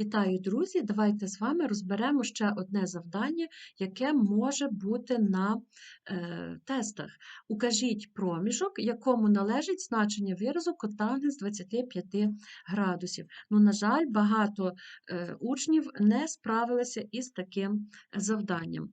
Вітаю, друзі! Давайте з вами розберемо ще одне завдання, яке може бути на е, тестах. Укажіть проміжок, якому належить значення виразу котангенс 25 градусів. Ну, на жаль, багато е, учнів не справилися із таким завданням.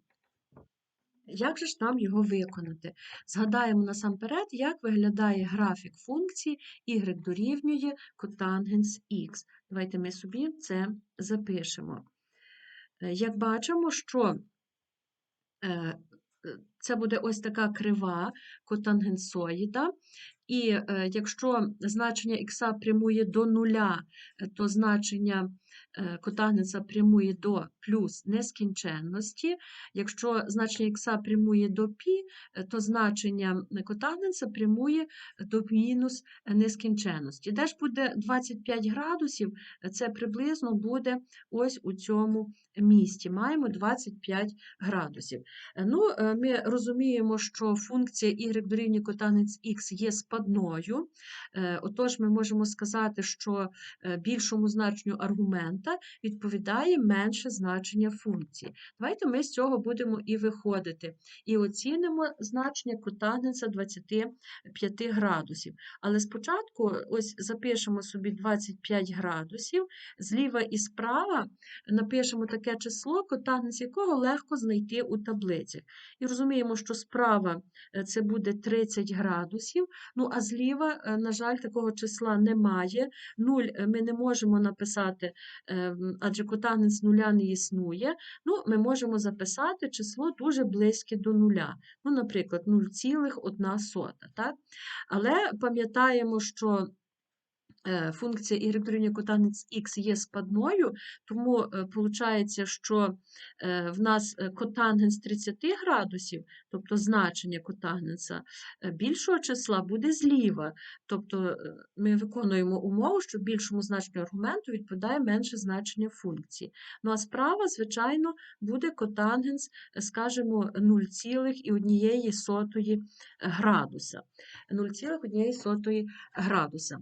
Як же ж нам його виконати? Згадаємо насамперед, як виглядає графік функції y дорівнює котангенс х. Давайте ми собі це запишемо. Е, як бачимо, що е, це буде ось така крива котангенсоїда, і е, якщо значення х прямує до нуля, то значення котагнеса прямує до плюс нескінченності. Якщо значення х прямує до π, е, то значення котагнеса прямує до мінус нескінченності. Де ж буде 25 градусів, це приблизно буде ось у цьому місці. Маємо 25 градусів. Е, ну, Ми розуміємо, що функція y дорівнює котагнець х є спадною, отож ми можемо сказати, що більшому значенню аргумент константа відповідає менше значення функції. Давайте ми з цього будемо і виходити. І оцінимо значення котагнеса 25 градусів. Але спочатку ось запишемо собі 25 градусів, зліва і справа напишемо таке число, котагнець якого легко знайти у таблицях. І розуміємо, що справа е, це буде 30 градусів, ну а зліва, е, на жаль, такого числа немає. 0 е, ми не можемо написати Ем, адже котагнець нуля не існує, ну, ми можемо записати число дуже близьке до нуля. Ну, Наприклад, 0,1. Але пам'ятаємо, що функція y дорівнює котанець х є спадною, тому виходить, е, що е, в нас котангенс 30 градусів, тобто значення котангенса більшого числа буде зліва. Тобто ми виконуємо умову, що більшому значенню аргументу відповідає менше значення функції. Ну а справа, звичайно, буде котангенс, скажімо, 0,1 градуса. 0,1 градуса.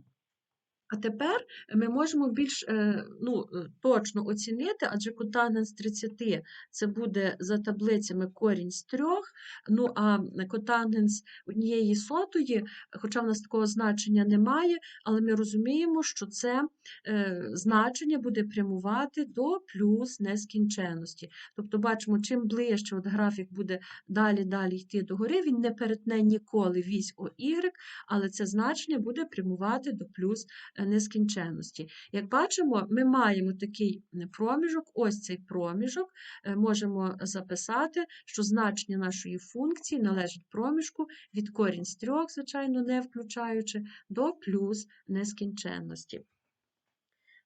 А тепер ми можемо більш е, ну, е, точно оцінити, адже котангенс 30 це буде за таблицями корінь з трьох, ну а котангенс однієї сотої, хоча в нас такого значення немає, але ми розуміємо, що це е, значення буде прямувати до плюс нескінченності. Тобто, бачимо, чим ближче от графік буде далі-далі йти догори, він не перетне ніколи вісь OY, але це значення буде прямувати до плюс нескінченності. Як бачимо, ми маємо такий проміжок, ось цей проміжок, е, можемо записати, що значення нашої функції належить проміжку від корінь з трьох, звичайно, не включаючи, до плюс нескінченності.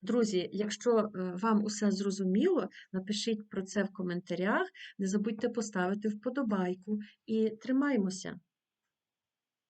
Друзі, якщо е, вам усе зрозуміло, напишіть про це в коментарях. Не забудьте поставити вподобайку і тримаймося!